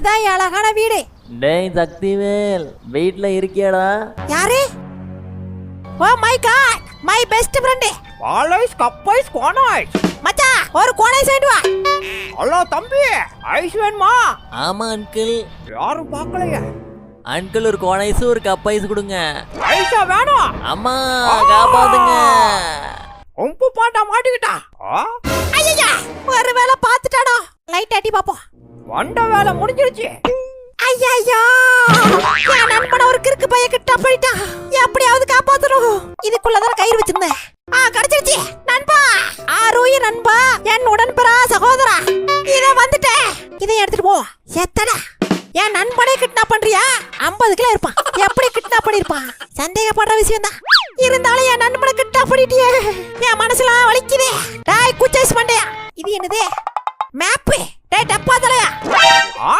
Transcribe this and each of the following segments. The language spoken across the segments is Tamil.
இதுதான் என் அழகான வீடு. டேய் சக்திவேல் வீட்ல இருக்கியாடா. யாரு? ஓ my god my best friend பாலைஸ் கப்பைஸ் கோனாய்ஸ் மச்சான் ஒரு கோணை சைடு வா. ஹலோ தம்பி ஐஸ் வேணுமா? ஆமா அங்கிள் யாரும் பார்க்கலையே. அங்கிள் ஒரு கோனைஸ் ஒரு கப் ஐஸ் கொடுங்க. ஐஸா வேணும்? அம்மா காப்பாத்துங்க. உம்பு பாட்டா மாட்டிக்கிட்டா? ஆ? ஐயா ஒரு வேளை பார்த்துட்டானோ லைட் அடி பாப்போம். வந்த வேலை முடிஞ்சிருச்சு. ஐயா என் நண்பன ஒரு கிறுக்கு பைய கிட்ட போயிட்டா. எப்படியாவது காப்பாத்தணும். இதுக்குள்ளதான் கயிறு வச்சிருந்தேன். ஆ கிடைச்சிருச்சு. நண்பா! ஆரோய நண்பா! என் உடன்பரா சகோதரா! இத வந்துட்டேன் இதை எடுத்துட்டு போ. எத்தடா என் நண்பனே கிட்னாப் பண்றியா? 50 கிலோ இருப்பான். எப்படி கிட்னாப் பண்ணிருப்பான்? சந்தேகப்படுற விஷயம் தான் இருந்தாலும் என் நண்பனை கிட்னாப் பண்ணிட்டியே. என் மனசுலாம் வலிக்குதே. டாய் குச்சைஸ் பண்ணேன் இது என்னது? மேப்பு டேய் டப்பா தலையா. ஆ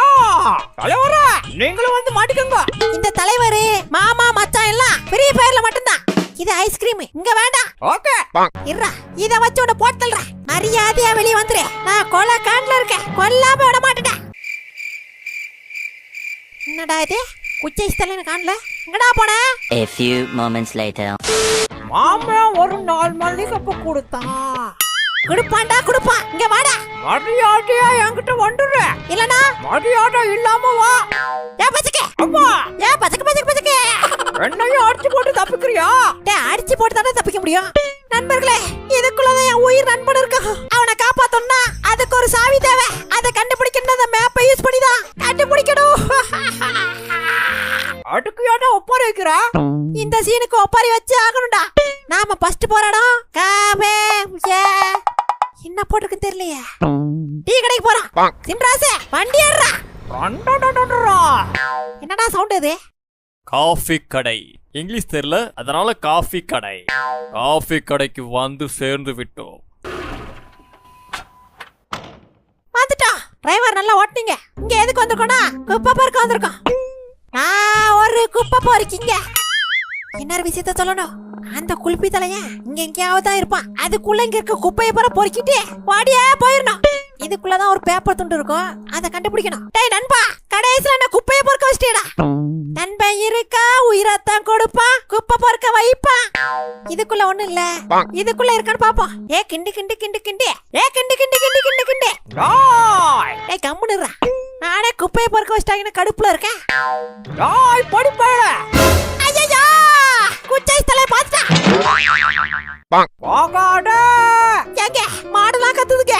தலைவரா நீங்களும் வந்து மாட்டிக்கோங்க. இந்த தலைவர் மாமா மச்சான் எல்லாம் பெரிய பேர்ல மட்டும்தான். இது ஐஸ்கிரீம் இங்க வேண்டாம். ஓகே. இருடா இத வச்சு உன்னை போட்டல்ற மரியாதையா வெளிய வந்துரு. நான் கொலை காண்ட்ல இருக்கேன். கொல்லாம விட மாட்டேன் என்னடா இது? குச்சை ஸ்தலன்னு காணல எங்கடா போன? A few moments later. மாமா ஒரு நாலு மல்லிகைப்பூ கொடுத்தான். குடுப்பான்டா குடுப்பான் இங்க வாடா. மரியாதையா என்கிட்ட வந்துடுற. இல்லனா? மரியாதை இல்லாம வா. ஏ பச்சக்கே அம்மா. ஏ பச்சக்கு பச்சக்கு பச்சக்கு என்னையும் அடிச்சு போட்டு தப்பிக்கிறியா? டேய் அடிச்சு போட்டு தானே தப்பிக்க முடியும். நண்பர்களே இதுக்குள்ளதான் என் உயிர் நண்பன் இருக்கான். அவனை காப்பாத்தணும்னா அதுக்கு ஒரு சாவி தேவை. அதை கண்டுபிடிக்கணும் அந்த மேப்பை யூஸ் பண்ணி தான் கண்டுபிடிக்கணும். அதுக்கு ஏன்டா ஒப்பாரி வைக்கிற? இந்த சீனுக்கு ஒப்பாரி வச்சு ஆகணும்டா. நாம ஃபர்ஸ்ட் போராடம் ஏ. என்ன போட்டிருக்கு தெரியலையே. டீ கடைக்கு போறான் சின்ராசே வண்டி ஏறுறா ரண்டடடடடா. என்னடா சவுண்ட் இது காஃபி கடை இங்கிலீஷ் தெரியல அதனால காஃபி கடை. காஃபி கடைக்கு வந்து சேர்ந்து விட்டோம் வந்துட்டோம். டிரைவர் நல்லா ஓட்டுனீங்க. இங்க எதுக்கு வந்திருக்கோம்னா குப்பை பொறுக்க வந்திருக்கோம். நான் ஒரு குப்பை பொறுக்கிங்க இன்னொரு விஷயத்த சொல்லணும். அந்த குல்பி தலைய இங்க எங்கேயாவது தான் இருப்பான். அதுக்குள்ள இங்க இருக்க குப்பையை பூரா பொறுக்கிட்டு வாடியே போயிடணும் இதுக்குள்ளதான் ஒரு பேப்பர் துண்டு இருக்கும். அதை கண்டுபிடிக்கணும். டேய் நண்பா கடைசியில என்ன குப்பையை பொறுக்க வச்சிட்டேடா நண்பன் இருக்கா? உயிரத்தான் கொடுப்பான். குப்பை பொறுக்க வைப்பான். இதுக்குள்ள ஒண்ணு இல்ல. இதுக்குள்ள இருக்கான்னு பாப்போம் ஏ கிண்டு கிண்டு கிண்டு கிண்டு. ஏ கிண்டு கிண்டு கிண்டு கிண்டு கிண்டு. டாய் கம்முனுறா நானே குப்பையை பொறுக்க வச்சிட்டாங்கன்னு கடுப்புல இருக்கேன். குச்சை எங்க மாடுலாம் கத்துதுங்க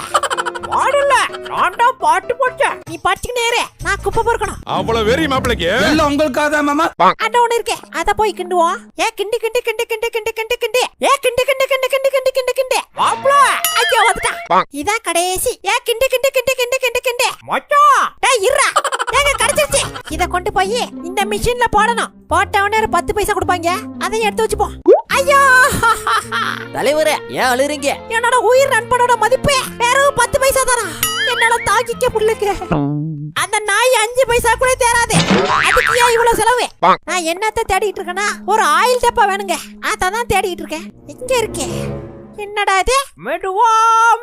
மாடல நான் தான் பாட்டு போட்டேன் நீ இரு நான் குப்பை பொறுக்கணும் அவ்வளவு வெறி மாப்பிளைக்கு எல்லாம் உங்களுக்காக தான் மாமா ஒண்ணு இருக்கே அத போய் கிண்டுவோம் ஏ கிண்டு கிண்டு கிண்டு கிண்டு கிண்டு கிண்டு கிண்டு ஏ கிண்டு கிண்டு கிண்டு கிண்டு கிண்டு கிண்டு கிண்டு மாப்பிள ஐயோ வந்துட்டான் இதான் கடைசி ஏ கிண்டு கிண்டு கிண்டு கிண்டு கிண்டு கிண்டு மச்சான் டேய் இருடா ஏங்க கிடைச்சிருச்சு இத கொண்டு போய் இந்த மிஷின்ல போடணும் போட்ட உடனே ஒரு பத்து பைசா கொடுப்பாங்க அதை எடுத்து வச்சுப்போம் ஐயோ! தலைவரே ஏன் அழுறீங்க? என்னோட உயிர் நண்பனோட மதிப்பு வெறும் பத்து பைசா தானா? என்னால தாக்கிக்க முடியல அந்த நாய் அஞ்சு பைசா கூட தேராது அதுக்கு ஏன் இவ்வளவு செலவு? நான் என்னத்த தேடிட்டு இருக்கேன்னா ஒரு ஆயில் டப்பா வேணுங்க. அதான் தேடிட்டு இருக்கேன். எங்க இருக்கே? என்னடா இது? மெதுவா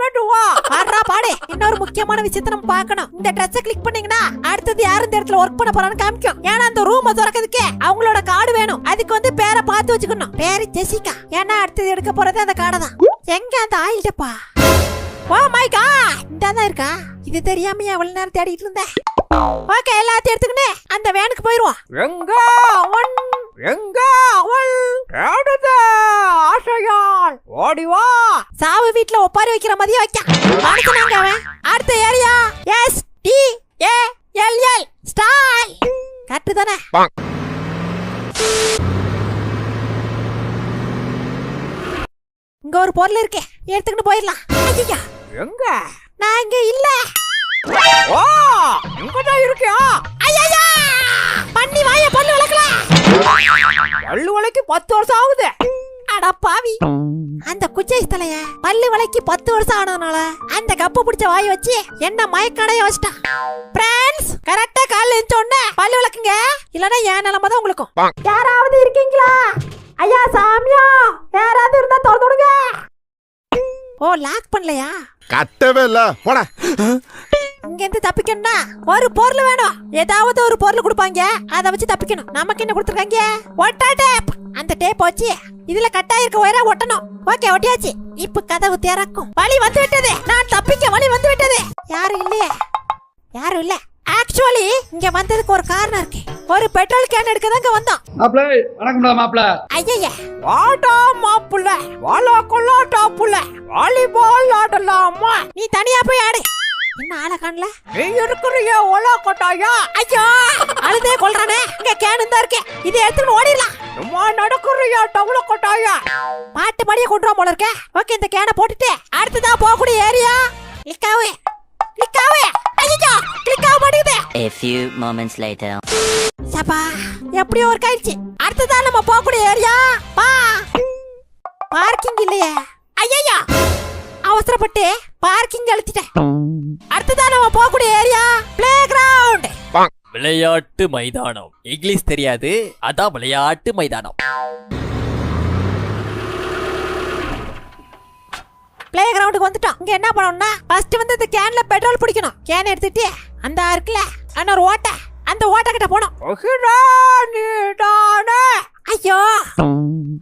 மெதுவா. பாடுறா பாடு. இன்னொரு முக்கியமான விஷயத்த நம்ம பார்க்கணும். இந்த ட்ரெஸ் கிளிக் பண்ணீங்கன்னா அடுத்தது யார் இந்த இடத்துல ஒர்க் பண்ண போறான்னு காமிக்கும். ஏன்னா அந்த ரூம் திறக்கிறதுக்கு அவங்களோட கார்டு வேணும். அதுக்கு வந்து பேரை பார்த்து வச்சுக்கணும். பேரு ஜெசிகா. ஏன்னா அடுத்தது எடுக்க போறது அந்த கார்டை தான். எங்க அந்த ஆயில் டப்பா ஓ மை காட் இந்த தான் இருக்கா? இது தெரியாம எவ்வளவு நேரம் தேடிட்டு இருந்தேன்? ஓகே எல்லாத்தையும் எடுத்துக்கினே அந்த வேனுக்கு போயிருவோம். எங்க? அவன் எங்க அவள் தேடுத ஆசையால் ஓடி வா சாவு வீட்ல ஒப்பாரி வைக்கிற மாதிரியே வைக்க. அவன். அடுத்த area. S T A L L ஸ்டாய் correct தானே. இங்க ஒரு பொருள் இருக்கே. எடுத்துக்கிட்டு போயிடலாம். ஐயா. எங்க? நான் இங்க இல்ல. ஓ இங்கதான் இருக்கியா? ஐயா பண்ணி வாய பொண்ணு விளக்கலாம் பல்லு வலைக்கு பத்து வருஷம் ஆகுது. அட பாவி. அந்த குச்சை தலைய பல்லு வளைக்கு பத்து வருஷம் ஆனதுனால அந்த கப்பு பிடிச்ச வாய் வச்சு என்ன மயக்கடைய வச்சிட்டான். பிரான்ஸ் கரெக்டா காலைல எழுந்த உடனே பல்லு விளக்குங்க. இல்லனா என் நிலைமை தான் உங்களுக்கும். யாராவது இருக்கீங்களா? ஐயா சாமியா? யாராவது இருந்தா திறந்து விடுங்க ஓ லாக் பண்ணலையா? கட்டவே இல்ல. போட. இந்த இங்க இருந்து தப்பிக்கணும்னா ஒரு பொருள் வேணும். ஏதாவது ஒரு பொருள் கொடுப்பாங்க. அதை வச்சு தப்பிக்கணும். நமக்கு என்ன கொடுத்துருக்காங்க? ஒட்டா டேப் அந்த டேப் வச்சு இதுல கட்டாயிருக்க ஒயரா ஒட்டணும். ஓகே ஒட்டியாச்சு. இப்ப கதவு திறக்கும். வழி வந்து விட்டது. நான் தப்பிக்க வழி வந்து விட்டது. யாரும் இல்லையே. யாரும் இல்ல. ஆக்சுவலி இங்க வந்ததுக்கு ஒரு காரணம் இருக்கு. ஒரு பெட்ரோல் கேன் எடுக்க தாங்க வந்தோம் மாப்பிள வணக்கம்டா மாப்பிள ஐயா வாடா மாப்புள்ள. வாழா கொள்ளாட்டா புள்ள. வாலிபால் ஆடலாமா? நீ தனியா போய் ஆடு. என்ன ஆளை காணல? நீ இருக்கிறிய ஒலா கொட்டாயா? ஐயோ! அழுதே கொல்றானே. இங்க கேன் இருந்தா இருக்கே. இதை எடுத்துட்டு ஓடிடலாம். சும்மா நடக்கிறியா டவுல கொட்டாயா? பாட்டு படியே போல இருக்க. ஓகே இந்த கேனை போட்டுட்டு அடுத்ததா போகக்கூடிய ஏரியா. கிளிக்காவே. கிளிக்காவே. ஐயோ கிளிக்காவ மாட்டேங்குது. A few moments later. சப்பா எப்படியோ ஒரு ஆயிடுச்சு அடுத்ததா நம்ம போகக்கூடிய ஏரியா. பா. பார்க்கிங் இல்லையே. ஐயோ அவசரப்பட்டு பார்க்கிங் அழுத்திட்டேன். அடுத்ததா நம்ம போகக்கூடிய ஏரியா பிளே கிரவுண்ட் விளையாட்டு மைதானம். இங்கிலீஷ் தெரியாது. அதான் விளையாட்டு மைதானம். பிளே கிரவுண்டுக்கு வந்துட்டோம். இங்க என்ன பண்ணணும்னா ஃபர்ஸ்ட் வந்து இந்த கேன்ல பெட்ரோல் பிடிக்கணும். கேன் எடுத்துட்டு அந்த இருக்குல்ல அந்த ஒரு ஓட்டை அந்த ஓட்டை கிட்ட போனோம் ஐயோ!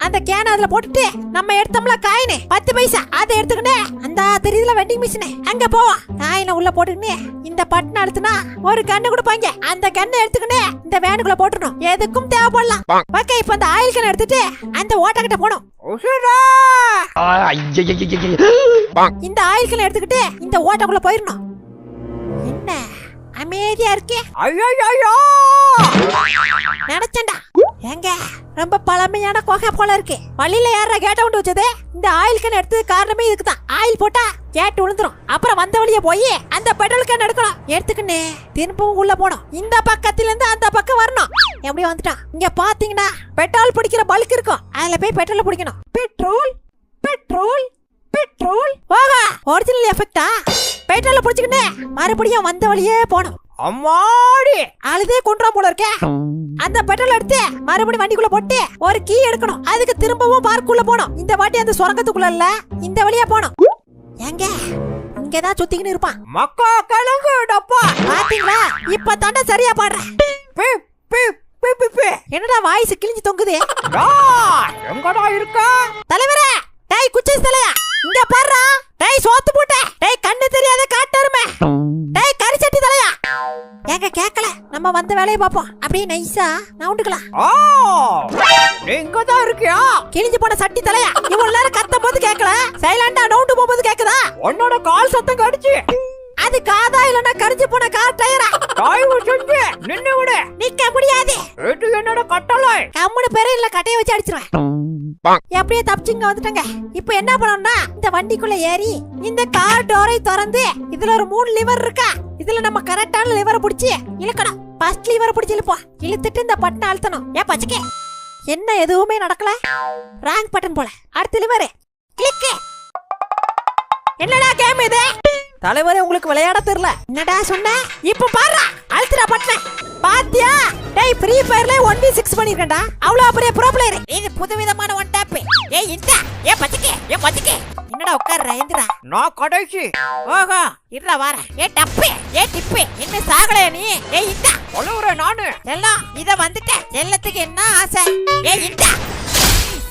அந்த கேன் அதுல போட்டுட்டு நம்ம எடுத்தோம்ல காயின் பத்து பைசா. அதை எடுத்துக்கினே அந்த தெரியுதுல வெண்டிங் மிஷின் அங்க போவோம். காயினை உள்ள போட்டுக்கினே இந்த பட்டன் அழுத்துனா ஒரு கண்ணு கொடுப்பாங்க அந்த கண்ணை எடுத்துக்கினே இந்த வேனுக்குள்ள போட்டுடணும். எதுக்கும் தேவைப்படலாம். ஓகே இப்ப அந்த ஆயில் கேன் எடுத்துட்டு அந்த ஓட்டை கிட்ட போனோம் இந்த ஆயில் கேன் எடுத்துக்கிட்டு இந்த ஓட்டைக்குள்ள போயிடணும் என்ன அமைதியா இருக்கே நினைச்சேன்டா ஏங்க ரொம்ப பழமையான கொகை போல இருக்கு. வழியில யாரா கேட்ட கொண்டு வச்சது? இந்த ஆயில் கேன் எடுத்தது காரணமே இதுக்கு தான் ஆயில் போட்டா கேட்டு விழுந்துரும் அப்புறம் வந்த வழியே போய் அந்த பெட்ரோல் கேன் எடுக்கணும். எடுத்துக்கின்னு திரும்பவும் உள்ள போனோம் இந்த பக்கத்துல இருந்து அந்த பக்கம் வரணும். எப்படி வந்துட்டான். இங்க பாத்தீங்கன்னா பெட்ரோல் பிடிக்கிற பல்க் இருக்கும். அதுல போய் பெட்ரோல் பிடிக்கணும். பெட்ரோல் பெட்ரோல் பெட்ரோல் ஓகா ஒரிஜினல் எஃபெக்டா பெட்ரோல் பிடிச்சுக்கின்னு மறுபடியும் வந்த வழியே போனோம் அம்மாடி! அழுதே கொண்டுறோம் போல இருக்கே. அந்த பெட்ரோல் எடுத்து மறுபடியும் வண்டிக்குள்ள போட்டு ஒரு கீ எடுக்கணும். அதுக்கு திரும்பவும் பார்க்குள்ள போனோம் இந்த வாட்டி அந்த சுரங்கத்துக்குள்ள இல்ல இந்த வழியா போனோம் எங்க இங்கதான் சுத்திக்கின்னு இருப்பான். மக்கா கிழங்கு டப்பா! பாத்தீங்களா? இப்ப தாண்டா சரியா பாடுறேன் பி பி பி பி பி. என்னடா வாய்ஸ் கிழிஞ்சு தொங்குது? எங்கடா இருக்க? தலைவரே டேய் குச்சி தலையா? வேலையை பார்ப்போம் அப்படியே நைஸா நவுண்டுக்கலாம் ஆ நீங்க தான் இருக்கியா? கிழிஞ்சு போன சட்டி தலையா இவ்வளவு நேரம் கத்தும் போது கேட்கல சைலண்டா நவுண்டு போகும்போது கேக்குதா? உன்னோட கால் சத்தம் கடிச்சு. அது காதா இல்லனா கரிஞ்சு போன கார் டயரா தயவு செஞ்சு நின்னு விடு. நிக்க முடியாது. இது என்னோட கட்டளை. கம்முனு பேரு இல்ல கட்டைய வச்சு அடிச்சிருவேன். எப்படியே தப்பிச்சுங்க வந்துட்டங்க. இப்போ என்ன பண்ணணும்னா இந்த வண்டிக்குள்ள ஏறி இந்த கார் டோரை திறந்து இதுல ஒரு மூணு லிவர் இருக்கா? இதுல நம்ம கரெக்டான லிவரை பிடிச்சி இழுக்கணும். ஃபர்ஸ்ட் லீவரை பிடிச்சி இழுப்போம் இழுத்துட்டு இந்த பட்டனை அழுத்தணும். ஏன் பச்சைக்கே. என்ன எதுவுமே நடக்கல? ராங் பட்டன் போல. அடுத்த லிவரு கிளிக் என்னடா கேம் இது? தலைவரே உங்களுக்கு விளையாட தெரியல. என்னடா சொன்ன? இப்ப பாரு. அழுத்துடா பட்டனை பாத்தியா? டேய் ஃப்ரீ ஃபயர்ல 1v6 பண்ணிருக்கேன்டா. அவ்வளவு பெரிய ப்ரோ பிளேயர் இது புதுவிதமான ஒன் டாப் ஏய் இந்த. ஏ பச்சைக்கே. ஏ பச்சைக்கே. என்னடா உட்கார்ற எந்திரா. நான் கடைசி. ஓஹோ இருடா வார ஏ டப்பு. ஏ டிப்பு. என்ன சாகலையா நீ? ஏய் இந்த. சொல்லுற நானு. செல்லம் இத வந்துட்ட. செல்லத்துக்கு என்ன ஆசை? ஏ இந்த.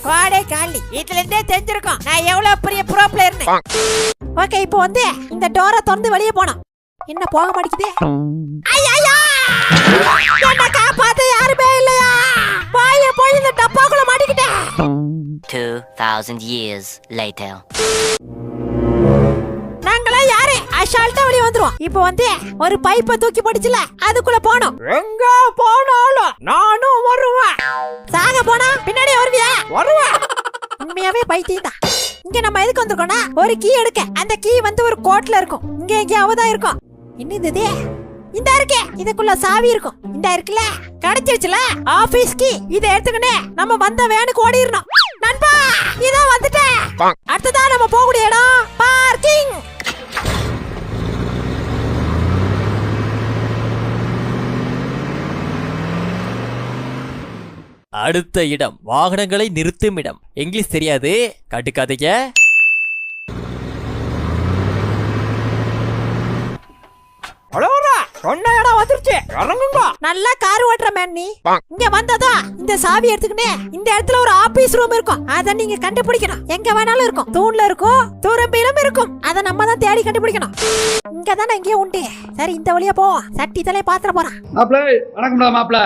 வாடே காலி. இதுல இருந்தே தெரிஞ்சிருக்கும். நான் எவ்வளவு பெரிய ப்ரோ பிளேயர்னு ஓகே இப்போ வந்து இந்த டோரை திறந்து வெளியே போனோம் என்ன போக மாட்டேங்குது? ஐயையோ! என்ன காப்பாத்த யாருமே இல்லையா? வாய போய் இந்த டப்பாக்குள்ள மாட்டிக்கிட்டேன். 2000 years later. நாங்களா யாரு? அசால்ட்டா வெளியே வந்துருவோம். இப்போ வந்து ஒரு பைப்பை தூக்கி போட்டுச்சுல அதுக்குள்ள போனோம் எங்க போனாலும் நானும் வருவேன். சாக போனா பின்னாடி வருவியா? வருவேன். உண்மையாவே பைத்தியம் தான் இங்க நம்ம எதுக்கு வந்திருக்கோம்னா ஒரு கீ எடுக்க. அந்த கீ வந்து ஒரு கோட்ல இருக்கும். இங்க எங்கேயாவது தான் இருக்கும். என்னது இது? இந்த இருக்கே. இதுக்குள்ள சாவி இருக்கும். இந்த இருக்குல்ல. கிடைச்சிருச்சுல? Office key. இதை எடுத்துக்கினே நம்ம வந்த வேனுக்கு ஓடிடணும். நண்பா இதோ வந்துட்டேன். அடுத்ததா நம்ம போகக்கூடிய இடம் பார்க்கிங். அடுத்த இடம் வாகனங்களை நிறுத்தும் இடம். இங்கிலீஷ் தெரியாது? கட்டுக்காதீங்க ஹலோ சொன்ன இடம் வந்துருச்சு. இறங்குங்க. நல்லா கார் ஓட்டுற மேன் நீ. இங்க வந்ததா? இந்த சாவி எடுத்துக்கினே இந்த இடத்துல ஒரு ஆபீஸ் ரூம் இருக்கும். அத நீங்க கண்டுபிடிக்கணும். எங்க வேணாலும் இருக்கும். தூண்ல இருக்கும் துரும்பிலும் இருக்கும். அத நம்ம தான் தேடி கண்டுபிடிக்கணும். இங்க தானே எங்கேயும் உண்டு. சரி இந்த வழியா போ. சட்டி தலை பாத்திர போறான். மாப்பிள வணக்கம்டா மாப்பிள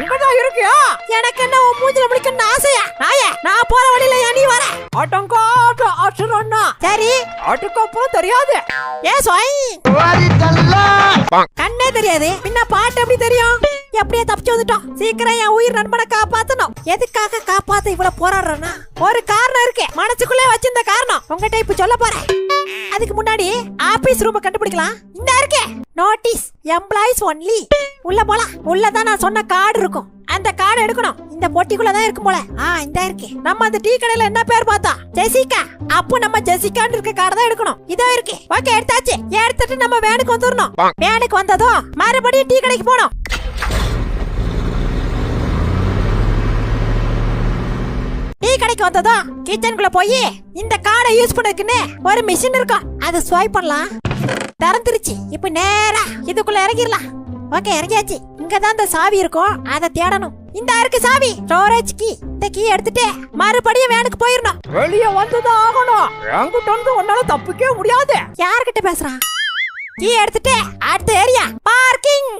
இங்கதான் இருக்கியா எனக்கு என்ன உன் மூஞ்சில முடிக்கணும்னு ஆசையா? நாயே நான் போற வழியில ஏன் நீ வர? அடங்காத அசுரண்ணா சரி. அதுக்கப்புறம் தெரியாது. ஏ சொய். கண்ணே தெரியாது. பின்ன பாட்டு எப்படி தெரியும்? எப்படியே தப்பிச்சு வந்துட்டோம். சீக்கிரம் என் உயிர் நண்பனை காப்பாத்தணும். எதுக்காக காப்பாத்த இவ்வளவு போராடுறேன்னா ஒரு காரணம் இருக்கு. மனசுக்குள்ளே வச்சிருந்த காரணம். உங்ககிட்ட இப்ப சொல்ல போறேன். அதுக்கு முன்னாடி ஆபீஸ் ரூம் கண்டுபிடிக்கலாம். இந்த இருக்கே. நோட்டீஸ் எம்ப்ளாயிஸ் ஒன்லி உள்ள போலாம். உள்ளதான் நான் சொன்ன கார்டு இருக்கும். அந்த கார்டு எடுக்கணும். இந்த பொட்டிக்குள்ள தான் இருக்கும் போல. ஆ இந்த இருக்கு. நம்ம அந்த டீ கடையில என்ன பேர் பார்த்தோம் ஜெசிகா. அப்போ நம்ம ஜெசிகான்னு இருக்க கார்டு தான் எடுக்கணும். இதோ இருக்கு. ஓகே எடுத்தாச்சு. எடுத்துட்டு நம்ம வேனுக்கு வந்துடணும் வேனுக்கு வந்ததும் மறுபடியும் டீ கடைக்கு போனோம் டீ கடைக்கு வந்ததும் கிச்சனுக்குள்ள போய் இந்த கார்டை யூஸ் பண்ணதுக்குன்னு ஒரு மிஷின் இருக்கும். அது ஸ்வைப் பண்ணலாம். திறந்துருச்சு. இப்ப நேரா இதுக்குள்ள இறங்கிடலாம். ஓகே இறங்கியாச்சு. இங்க தான் இந்த சாவி இருக்கும். அதை தேடணும். இந்த இருக்கு சாவி. ஸ்டோரேஜ் கீ இந்த கீ எடுத்துட்டு மறுபடியும் வேனுக்கு போயிடணும் வெளியே வந்துதான் ஆகணும். என்கிட்ட வந்து உன்னால தப்பிக்கவே முடியாது. யார்கிட்ட பேசுறான்? கீ எடுத்துட்டு அடுத்த ஏரியா பார்க்கிங்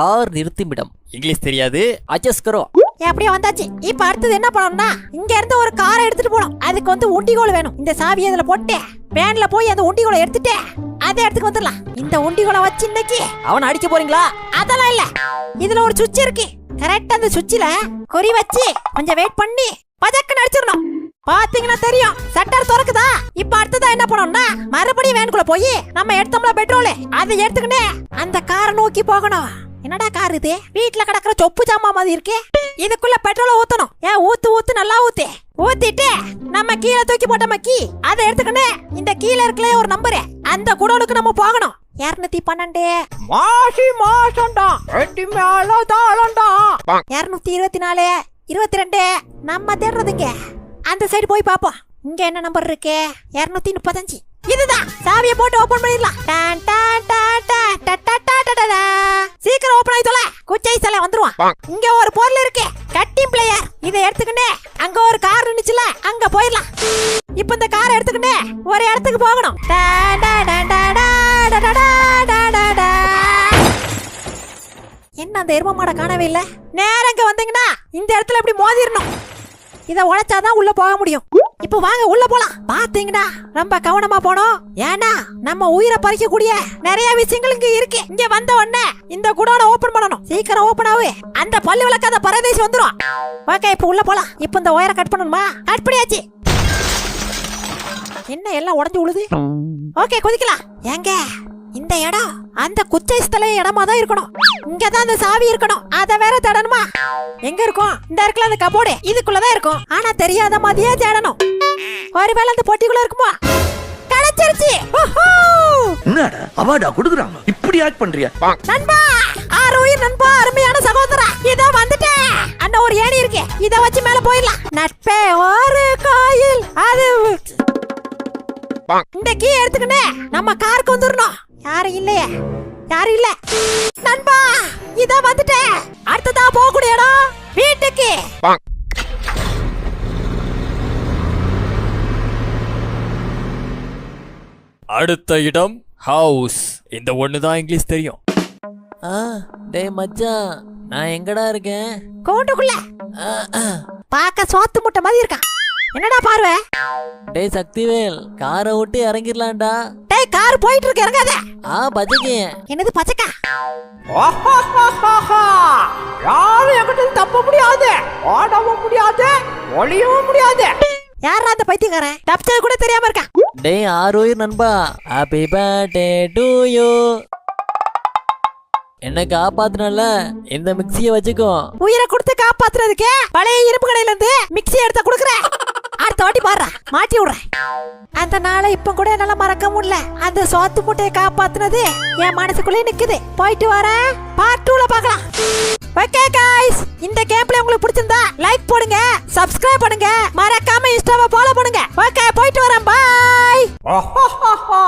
கார் நிறுத்துமிடம். இங்கிலீஷ் தெரியாது? அட்ஜஸ்ட் கரோ எப்படியோ வந்தாச்சு. இப்ப அடுத்தது என்ன பண்ணணும்னா இங்க இருந்து ஒரு காரை எடுத்துட்டு போனோம் அதுக்கு வந்து உண்டிகோல் வேணும். இந்த சாவி இதுல போட்டு வேன்ல போய் அந்த உண்டிகோலை எடுத்துட்டு அதை எடுத்துக்கு வந்துடலாம். இந்த உண்டிகோலை வச்சு இன்னைக்கு அவனை அடிக்க போறீங்களா? அதெல்லாம் இல்ல. இதுல ஒரு சுவிட்ச் இருக்கு. கரெக்டா அந்த சுவிட்ச்ல குறி வச்சு கொஞ்சம் வெயிட் பண்ணி பதக்கன்னு அடிச்சிடணும். பாத்தீங்கன்னா தெரியும். சட்டர் திறக்குதா? இப்ப அடுத்ததா என்ன பண்ணோம்னா மறுபடியும் வேனுக்குள்ள போய் நம்ம எடுத்தோம்ல பெட்ரோல். அதை எடுத்துக்கினே அந்த காரை நோக்கி போகணும். என்னடா கார் இது? வீட்ல கிடக்குற சொப்பு ஜாமா மாதிரி இருக்கு. இதுக்குள்ள பெட்ரோலை ஊத்தணும். ஏன் ஊத்து ஊத்து நல்லா ஊத்து? ஊத்திட்டு நம்ம கீழே தூக்கி போட்ட மக்கி அதை எடுத்துக்கினே இந்த கீழே இருக்கல ஒரு நம்பரு அந்த குடோனுக்கு நம்ம போகணும். இரநூத்தி பன்னெண்டு. மாசி மாசம்டா. எட்டி மேல தாளம்டா. இரநூத்தி இருபத்தி நாலு இருபத்தி ரெண்டு நம்ம தேடுறதுங்க. அந்த சைடு போய் பாப்போம் இங்க என்ன நம்பர் இருக்கு? இரநூத்தி முப்பத்தஞ்சு. இதுதான் சாவியை போட்டு ஓபன் பண்ணிடலாம் டான் டான் டான் டான் டா டா டா டா டா டா. சீக்கிரம் ஓபன் ஆகி தொலை குச்சை சிலை வந்துருவான் இங்க ஒரு பொருள் இருக்கு கட்டி பிளேயர் இதை எடுத்துக்கினே அங்க ஒரு கார் நின்னுச்சுல அங்க போயிடலாம் இப்ப இந்த காரை எடுத்துக்கினே ஒரு இடத்துக்கு போகணும் டான் டான் டான் டான் டான். என்ன அந்த எரும மாடை காணவே இல்ல நேரம் இங்க வந்தீங்கன்னா இந்த இடத்துல இப்படி மோதிரணும் இத உழைச்சாதான் உள்ள போக முடியும் இப்போ வாங்க உள்ள போலாம். பாத்தீங்கன்னா ரொம்ப கவனமா போனோம் ஏன்னா நம்ம உயிரை பறிக்கக்கூடிய நிறைய விஷயங்கள் இங்க இருக்கு. இங்க வந்த உடனே இந்த குடோனை ஓபன் பண்ணணும். சீக்கிரம் ஓபன் ஆகு. அந்த பல்லு விளக்காத பரதேசி வந்துரும். ஓகே இப்போ உள்ள போலாம். இப்போ இந்த ஒயரை கட் பண்ணணுமா? கட் பண்ணியாச்சு. என்ன எல்லாம் உடைஞ்சு உழுது? ஓகே குதிக்கலாம். ஏங்க இந்த இடம் அந்த குச்சை ஸ்தல இடமா தான் இருக்கணும். இங்க தான் அந்த சாவி இருக்கணும். அத வேற தேடணுமா? எங்க இருக்கும்? இந்த இருக்கல அந்த கபோர்டு இதுக்குள்ளதான் இருக்கும். ஆனா தெரியாத மாதிரியே தேடணும். ஒருவேளை அந்த பொட்டிக்குள்ள இருக்குமா? கிடைச்சிருச்சு! என்னடா அவார்டா குடுக்குறாங்க. இப்படி ஆக்ட் பண்றியா? நண்பா! உயிர் நண்பா அருமையான சகோதரா. இதோ வந்துட்டேன். அண்ணா ஒரு ஏணி இருக்கு. இத வச்சு மேல போயிடலாம். நட்பே ஒரு கோயில் அது இந்த கீ எடுத்துக்கினே நம்ம காருக்கு வந்துடணும். யாரும் இல்லையே. யாரும் இல்ல. நண்பா இதோ வந்துட்டேன். அடுத்ததா போகக்கூடிய இடம் வீட்டுக்கு. அடுத்த இடம் ஹவுஸ் இந்த ஒன்று தான் இங்கிலீஷ் தெரியும். ஆ டேய் மச்சான் நான் எங்கடா இருக்கேன்? ஆ. பார்க்க சோத்து முட்டை மாதிரி இருக்கான். என்னடா பார்வை? டேய் சக்திவேல் காரை விட்டு இறங்கிடலாம்டா. டேய் கார் போயிட்டு இருக்கு இறங்காத. ஆ பஜைக்கு. என்னது பச்சைக்கா. யாரும் இருந்து தப்ப முடியாது ஓடவும் முடியாது ஒளியவும் முடியாது. யாரா அந்த பைத்தியக்காரன்? தப்பிச்சது கூட தெரியாம இருக்கான். டேய் ஆரோயிர் நண்பா. ஹாப்பி பர்த்டே டு யூ என்ன காப்பாத்துனல இந்த மிக்ஸியை வச்சுக்கோ. உயிரை கொடுத்து காப்பாத்துறதுக்கு பழைய இரும்பு கடையில இருந்து மிக்ஸி எடுத்து குடுக்குறேன். அடுத்த வாட்டி பாடுறா. மாட்டி விடுறேன். அந்த நாளை இப்ப கூட என்னால மறக்க முடியல. அந்த சோத்து மூட்டையை காப்பாத்துனது என் மனசுக்குள்ளே நிக்குது. போயிட்டு வரேன். பார்ட் டூல பார்க்கலாம். ஓகே காய்ஸ் இந்த கேம்ப்ல உங்களுக்கு பிடிச்சிருந்தா லைக் போடுங்க சப்ஸ்கிரைப் பண்ணுங்க. மறக்காம இன்ஸ்டாவை ஃபாலோ பண்ணுங்க. ஓகே போயிட்டு வரேன். பாய் ஆஹாஹாஹா.